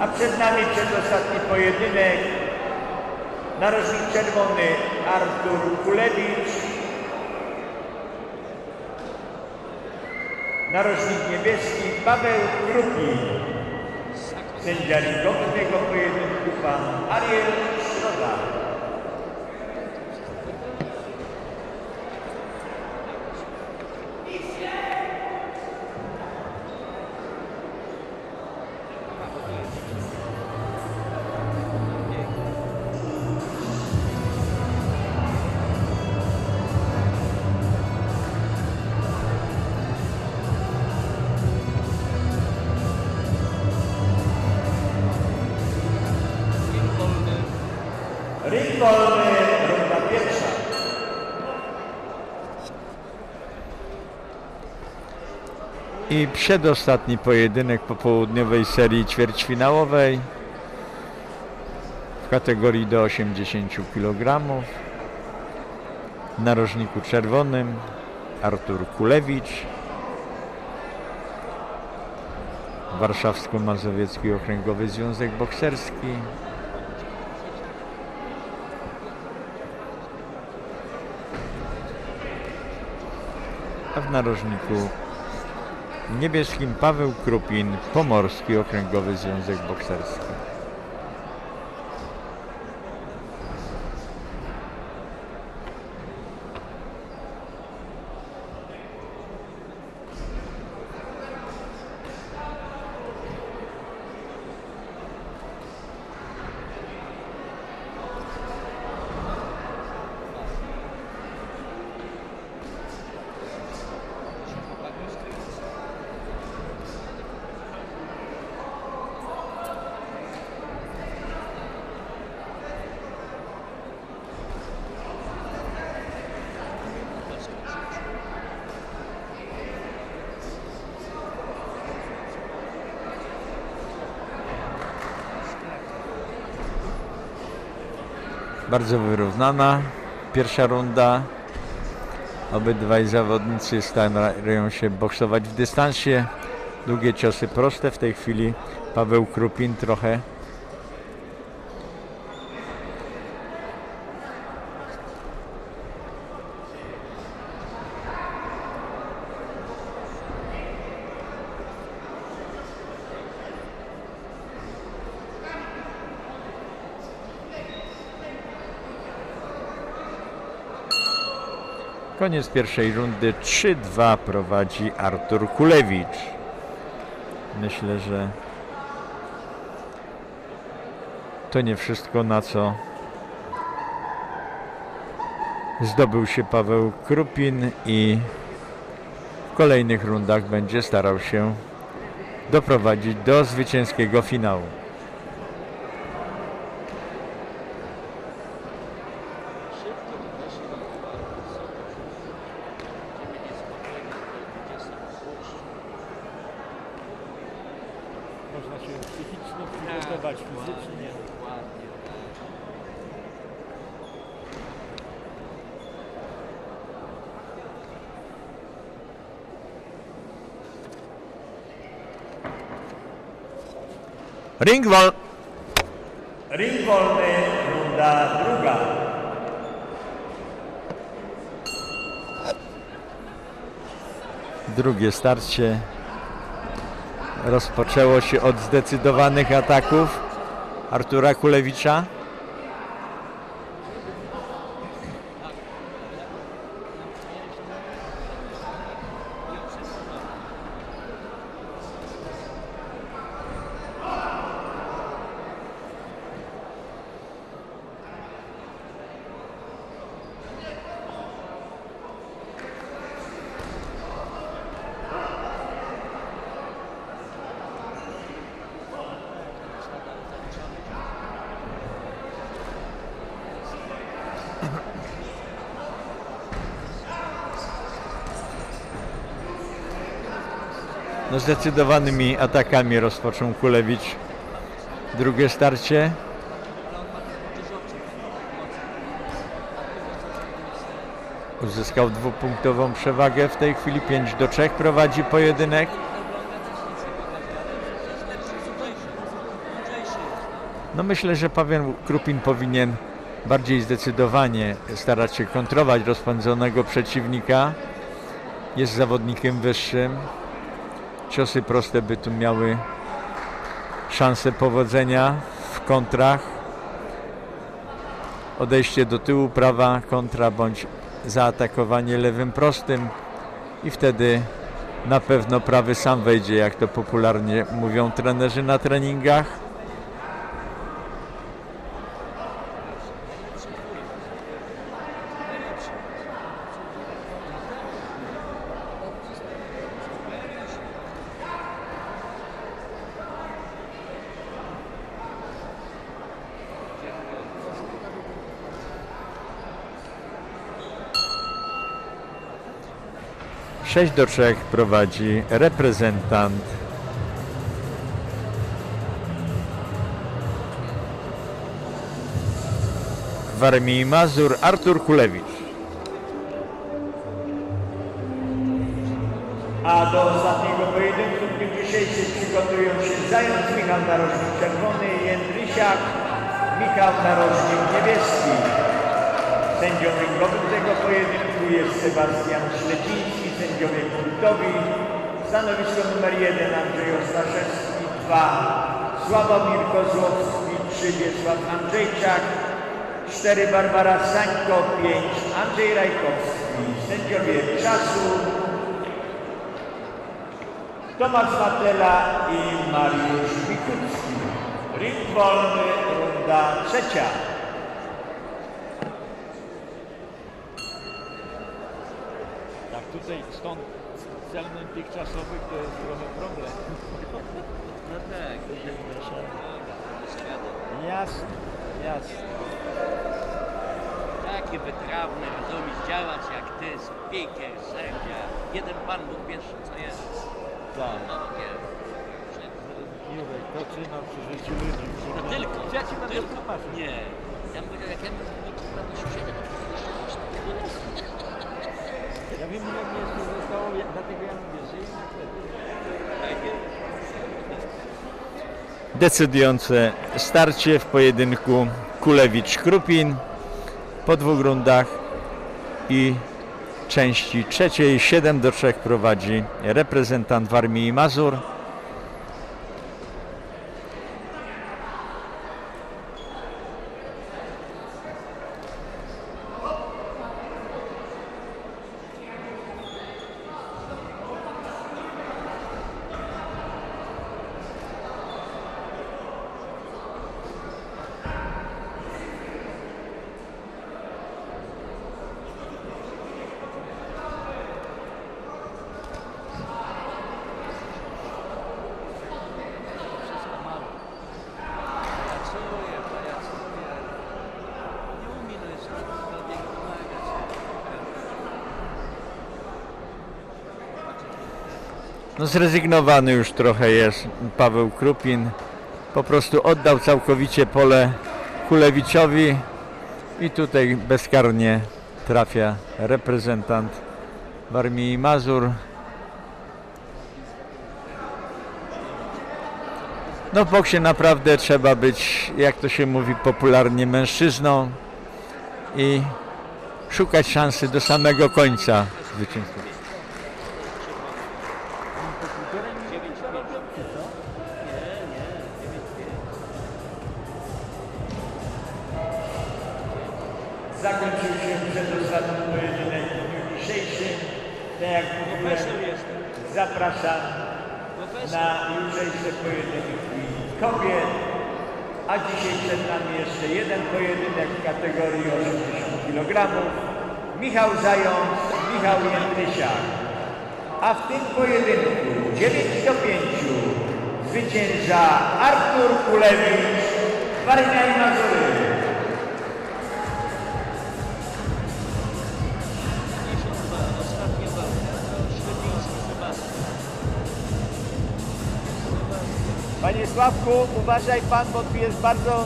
A przed nami przedostatni pojedynek. Narożnik czerwony Artur Kulewicz. Narożnik niebieski Paweł Krupi. Sędzia ringowy tego pojedynku pan Ariel Środa. Wolny, runda pierwsza. I przedostatni pojedynek popołudniowej serii ćwierćfinałowej w kategorii do 80 kg. W narożniku czerwonym Artur Kulewicz, Warszawsko-Mazowiecki Okręgowy Związek Bokserski, a w narożniku niebieskim Paweł Krupin, Pomorski Okręgowy Związek Bokserski. Bardzo wyrównana pierwsza runda. Obydwaj zawodnicy starają się boksować w dystansie. Długie ciosy proste. W tej chwili Paweł Krupin trochę Koniec pierwszej rundy. 3-2 prowadzi Artur Kulewicz. Myślę, że to nie wszystko, na co zdobył się Paweł Krupin i w kolejnych rundach będzie starał się doprowadzić do zwycięskiego finału. Przygotować, fizycznie. Ring wol Ring wolny, runda druga. Drugie starcie rozpoczęło się od zdecydowanych ataków Artura Kulewicza. No zdecydowanymi atakami rozpoczął Kulewicz drugie starcie. Uzyskał dwupunktową przewagę. W tej chwili 5 do 3 prowadzi pojedynek. No myślę, że Paweł Krupin powinien bardziej zdecydowanie starać się kontrolować rozpędzonego przeciwnika. Jest zawodnikiem wyższym. Ciosy proste by tu miały szansę powodzenia w kontrach. Odejście do tyłu, prawa kontra bądź zaatakowanie lewym prostym i wtedy na pewno prawy sam wejdzie, jak to popularnie mówią trenerzy na treningach. Sześć do trzech prowadzi reprezentant Warmii Mazur Artur Kulewicz. A do ostatniego pojedynku w dniu dzisiejszym przygotują się Zając Michał Narożnik Czerwony, Jędrysiak, Michał Narożnik Niebieski. Sędzią ringowym tego pojedynku jest Sebastian Śledziński, sędziowie punktowi. Stanowisko numer 1 Andrzej Ostaszewski, 2 Sławomir Kozłowski, 3 Wiesław Andrzejczak, 4 Barbara Sańko, 5 Andrzej Rajkowski. Sędziowie czasu Tomasz Matela i Mariusz Mikucki. Ring wolny, runda trzecia. Tutaj stąd celnym tych czasowych to jest trochę problem. No tak, Jasne, jasne. Takie wytrawne, rozumieć, działać jak ty, speaker, sędzia. Jeden pan Bóg pierwszy co jest. Tak. No nie. Jurek, poczynam przy życiu ludzi. No tylko. Ja ci będę tylko. tłumaczył. Nie. Ja mówię, jak ja to będę siedział, to jeszcze tego nie Ja wiem ile mnie jeszcze zostało, ja- dlatego ja mówię, że jednak Decydujące starcie w pojedynku Kulewicz-Krupin po dwóch rundach i części trzeciej 7 do 3 prowadzi reprezentant Warmii Mazur. No zrezygnowany już trochę jest Paweł Krupin. Po prostu oddał całkowicie pole Kulewiczowi i tutaj bezkarnie trafia reprezentant Warmii Mazur. No w boksie naprawdę trzeba być, jak to się mówi popularnie, mężczyzną i szukać szansy do samego końca zwycięstwa. Zapraszam na jutrzejsze pojedynki kobiet. A dzisiaj przed nami jeszcze jeden pojedynek w kategorii 80 kg. Michał Zając, Michał Jędrysiak. A w tym pojedynku 9 do 5 zwycięża Artur Kulewicz, Warmia i Mazury. Sławku, uważaj pan, bo tu jest bardzo